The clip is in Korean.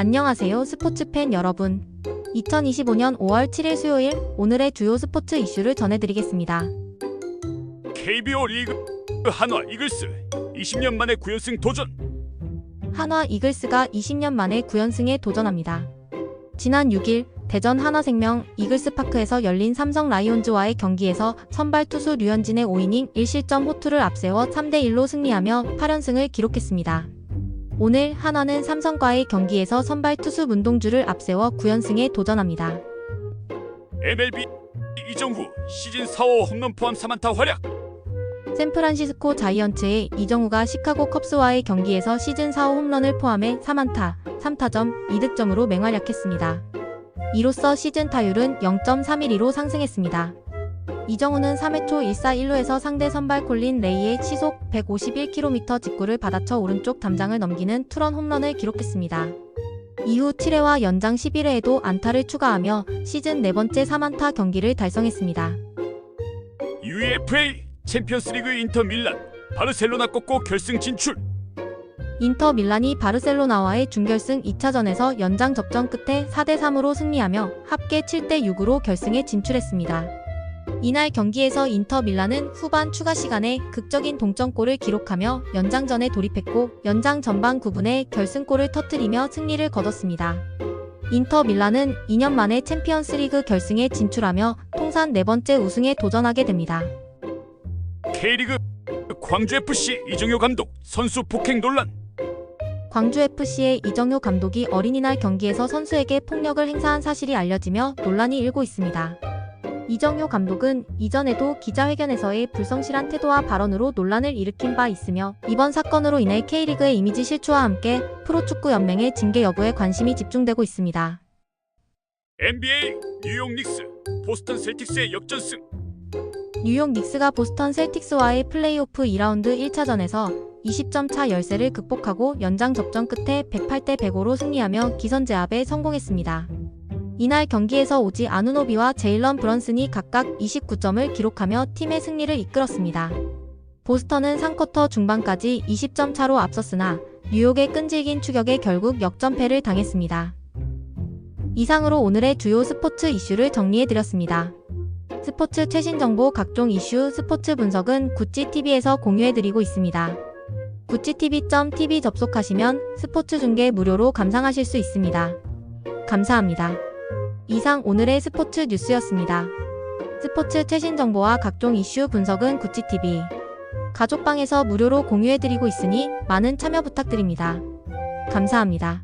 안녕하세요 스포츠 팬 여러분. 2025년 5월 7일 수요일 오늘의 주요 스포츠 이슈를 전해드리겠습니다. KBO 리그 한화 이글스 20년 만에 9연승 도전 한화 이글스가 20년 만에 9연승에 도전합니다. 지난 6일 대전 한화생명 이글스파크에서 열린 삼성 라이온즈와의 경기에서 선발 투수 류현진의 5이닝 1실점 호투를 앞세워 3대1로 승리하며 8연승을 기록했습니다. 오늘 한화는 삼성과의 경기에서 선발 투수 문동주를 앞세워 9연승에 도전합니다. MLB 이정후 시즌 4호 홈런 포함 3안타 활약 샌프란시스코 자이언츠의 이정우가 시카고 컵스와의 경기에서 시즌 4호 홈런을 포함해 3안타, 3타점, 2득점으로 맹활약했습니다. 이로써 시즌 타율은 0.312로 상승했습니다. 이정우는 3회 초 1사 1루에서 상대 선발 콜린 레이의 시속 151km 직구를 받아쳐 오른쪽 담장을 넘기는 투런 홈런을 기록했습니다. 이후 7회와 연장 11회에도 안타를 추가하며 시즌 네 번째 3안타 경기를 달성했습니다. UEFA 챔피언스리그 인터 밀란 바르셀로나 꺾고 결승 진출 인터 밀란이 바르셀로나와의 준결승 2차전에서 연장 접전 끝에 4대 3으로 승리하며 합계 7대 6으로 결승에 진출했습니다. 이날 경기에서 인터 밀란은 후반 추가 시간에 극적인 동점골을 기록하며 연장전에 돌입했고 연장 전반 9분에 결승골을 터뜨리며 승리를 거뒀습니다. 인터 밀란은 2년 만에 챔피언스리그 결승에 진출하며 통산 네 번째 우승에 도전하게 됩니다. K리그 광주FC 이정효 감독 선수 폭행 논란 광주FC의 이정효 감독이 어린이날 경기에서 선수에게 폭력을 행사한 사실이 알려지며 논란이 일고 있습니다. 이정효 감독은 이전에도 기자회견에서의 불성실한 태도와 발언으로 논란을 일으킨 바 있으며 이번 사건으로 인해 K리그의 이미지 실추와 함께 프로축구 연맹의 징계 여부에 관심이 집중되고 있습니다. NBA 뉴욕 닉스 보스턴 셀틱스의 역전승 뉴욕 닉스가 보스턴 셀틱스와의 플레이오프 2라운드 1차전에서 20점 차 열세를 극복하고 연장 접전 끝에 108대 105로 승리하며 기선제압에 성공했습니다. 이날 경기에서 오지 아누노비와 제일런 브런슨이 각각 29점을 기록하며 팀의 승리를 이끌었습니다. 보스턴은 3쿼터 중반까지 20점 차로 앞섰으나 뉴욕의 끈질긴 추격에 결국 역전패를 당했습니다. 이상으로 오늘의 주요 스포츠 이슈를 정리해드렸습니다. 스포츠 최신 정보 각종 이슈 스포츠 분석은 구찌TV에서 공유해드리고 있습니다. 구찌TV.tv 접속하시면 스포츠 중계 무료로 감상하실 수 있습니다. 감사합니다. 이상 오늘의 스포츠 뉴스였습니다. 스포츠 최신 정보와 각종 이슈 분석은 구찌TV 가족방에서 무료로 공유해드리고 있으니 많은 참여 부탁드립니다. 감사합니다.